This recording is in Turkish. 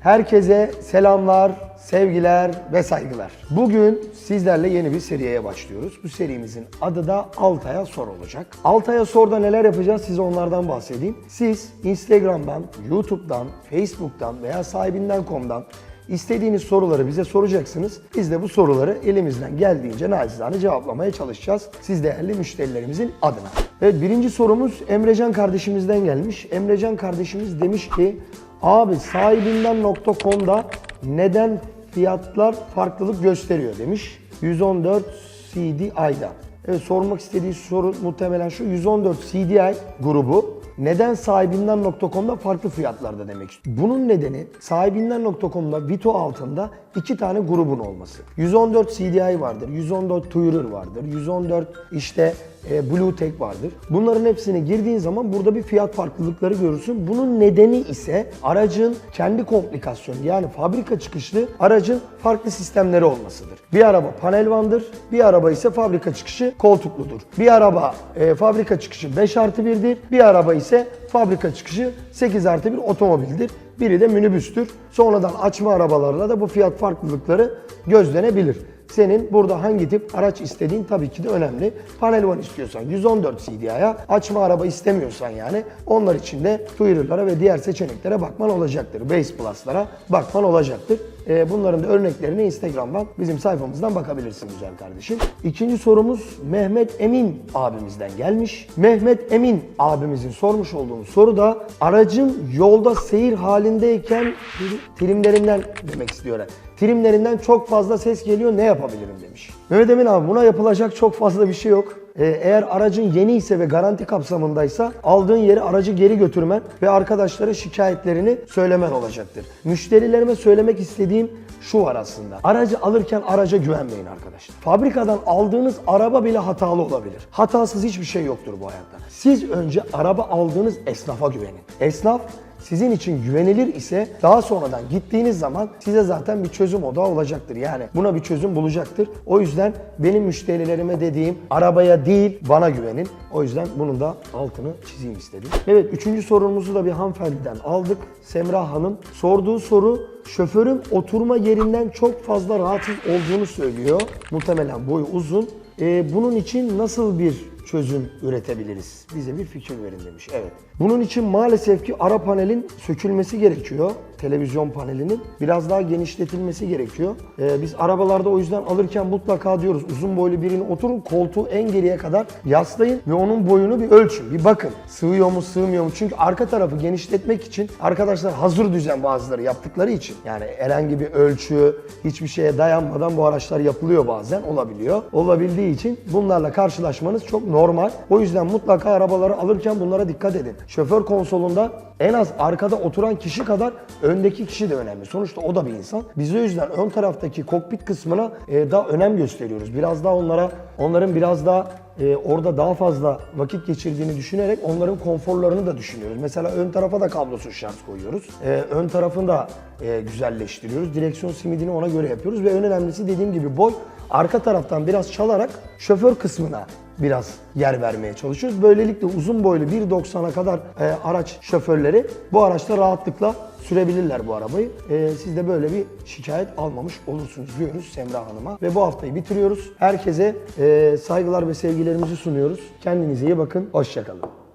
Herkese selamlar, sevgiler ve saygılar. Bugün sizlerle yeni bir seriye başlıyoruz. Bu serimizin adı da Altay'a Sor olacak. Altay'a Sor'da neler yapacağız size onlardan bahsedeyim. Siz Instagram'dan, YouTube'dan, Facebook'tan veya sahibinden.com'dan İstediğiniz soruları bize soracaksınız. Biz de bu soruları elimizden geldiğince nacizane cevaplamaya çalışacağız. Siz değerli müşterilerimizin adına. Evet birinci sorumuz Emrecan kardeşimizden gelmiş. Emrecan kardeşimiz demiş ki abi sahibinden.com'da neden fiyatlar farklılık gösteriyor demiş. 114 CD ayda. Evet sormak istediği soru muhtemelen şu 114 CDI grubu neden sahibinden.com'da farklı fiyatlarda demek istiyor. Bunun nedeni sahibinden.com'da Vito altında iki tane grubun olması. 114 CDI vardır, 114 Tourer vardır, 114 işte e, Bluetech vardır. Bunların hepsine girdiğin zaman burada bir fiyat farklılıkları görürsün. Bunun nedeni ise aracın kendi komplikasyonu yani fabrika çıkışlı aracın farklı sistemleri olmasıdır. Bir araba panel vandır, bir araba ise fabrika çıkışı koltukludur. Bir araba e, fabrika çıkışı 5 artı 1'dir, bir araba ise fabrika çıkışı 8 artı 1 otomobildir. Biri de minibüstür. Sonradan açma arabalarla da bu fiyat farklılıkları gözlenebilir. Senin burada hangi tip araç istediğin tabii ki de önemli. Panel van istiyorsan 114 CDI'ya, açma araba istemiyorsan yani onlar için de Touarer'lara ve diğer seçeneklere bakman olacaktır. Base Plus'lara bakman olacaktır. Ee, Bunların da örneklerini Instagram'dan bizim sayfamızdan bakabilirsin güzel kardeşim. İkinci sorumuz Mehmet Emin abimizden gelmiş. Mehmet Emin abimizin sormuş olduğu soru da aracın yolda seyir halindeyken trimlerinden demek istiyor. Trimlerinden çok fazla ses geliyor ne yapabilirim demiş. Mehmet Emin abi buna yapılacak çok fazla bir şey yok. Ee, Eğer aracın yeni ise ve garanti kapsamındaysa aldığın yeri aracı geri götürmen ve arkadaşlara şikayetlerini söylemen olacaktır. Müşterilerime söylemek istediğim şu var aslında. Aracı alırken araca güvenmeyin arkadaşlar. Fabrikadan aldığınız araba bile hatalı olabilir. Hatasız hiçbir şey yoktur bu hayatta. Siz önce araba aldığınız esnafa güvenin. Esnaf sizin için güvenilir ise daha sonradan gittiğiniz zaman size zaten bir çözüm odağı olacaktır. Yani buna bir çözüm bulacaktır. O yüzden benim müşterilerime dediğim arabaya değil bana güvenin. O yüzden bunun da altını çizeyim istedim. Evet üçüncü sorumuzu da bir hanımefendiden aldık. Semra Hanım sorduğu soru şoförün oturma yerinden çok fazla rahatsız olduğunu söylüyor. Muhtemelen boyu uzun. Ee, bunun için nasıl bir çözüm üretebiliriz? Bize bir fikir verin demiş. Evet. Bunun için maalesef ki ara panelin sökülmesi gerekiyor. Televizyon panelinin biraz daha genişletilmesi gerekiyor. Ee, biz arabalarda o yüzden alırken mutlaka diyoruz uzun boylu birini oturun koltuğu en geriye kadar yaslayın ve onun boyunu bir ölçün. Bir bakın sığıyor mu sığmıyor mu? Çünkü arka tarafı genişletmek için arkadaşlar hazır düzen bazıları yaptıkları için yani herhangi bir ölçü hiçbir şeye dayanmadan bu araçlar yapılıyor bazen olabiliyor. Olabildiği için bunlarla karşılaşmanız çok normal. O yüzden mutlaka arabaları alırken bunlara dikkat edin. Şoför konsolunda en az arkada oturan kişi kadar öndeki kişi de önemli. Sonuçta o da bir insan. Biz o yüzden ön taraftaki kokpit kısmına e, daha önem gösteriyoruz. Biraz daha onlara, onların biraz daha e, orada daha fazla vakit geçirdiğini düşünerek onların konforlarını da düşünüyoruz. Mesela ön tarafa da kablosuz şarj koyuyoruz. E, ön tarafını da e, güzelleştiriyoruz. Direksiyon simidini ona göre yapıyoruz ve en önemlisi dediğim gibi boy arka taraftan biraz çalarak şoför kısmına biraz yer vermeye çalışıyoruz. Böylelikle uzun boylu 1.90'a kadar e, araç şoförleri bu araçta rahatlıkla sürebilirler bu arabayı. E, siz de böyle bir şikayet almamış olursunuz diyoruz Semra Hanım'a. Ve bu haftayı bitiriyoruz. Herkese e, saygılar ve sevgilerimizi sunuyoruz. Kendinize iyi bakın. Hoşçakalın.